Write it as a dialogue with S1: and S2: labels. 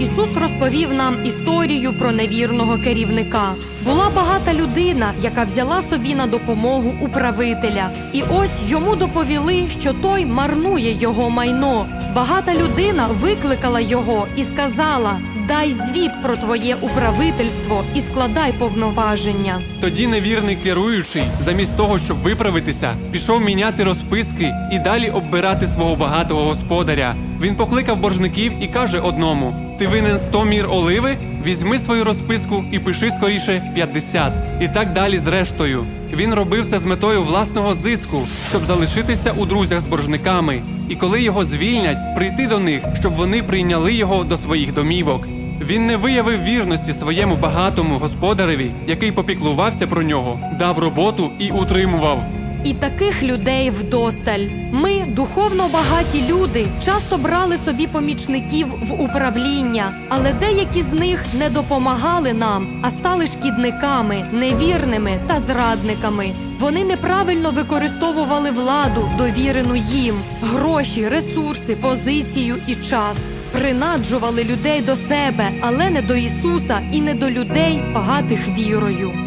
S1: Ісус розповів нам історію про невірного керівника. Була багата людина, яка взяла собі на допомогу управителя. І ось йому доповіли, що той марнує його майно. Багата людина викликала його і сказала: Дай звіт про твоє управительство і складай повноваження.
S2: Тоді невірний керуючий, замість того, щоб виправитися, пішов міняти розписки і далі оббирати свого багатого господаря. Він покликав боржників і каже одному: Ти винен 100 мір оливи? Візьми свою розписку і пиши скоріше 50. І так далі з рештою. Він робив це з метою власного зиску, щоб залишитися у друзях з боржниками. І коли його звільнять, прийти до них, щоб вони прийняли його до своїх домівок. Він не виявив вірності своєму багатому господареві, який попіклувався про нього, дав роботу і утримував.
S1: І таких людей вдосталь. Ми, духовно багаті люди, часто брали собі помічників в управління, але деякі з них не допомагали нам, а стали шкідниками, невірними та зрадниками. Вони неправильно використовували владу, довірену їм, гроші, ресурси, позицію і час. Принаджували людей до себе, але не до Ісуса і не до людей, багатих вірою.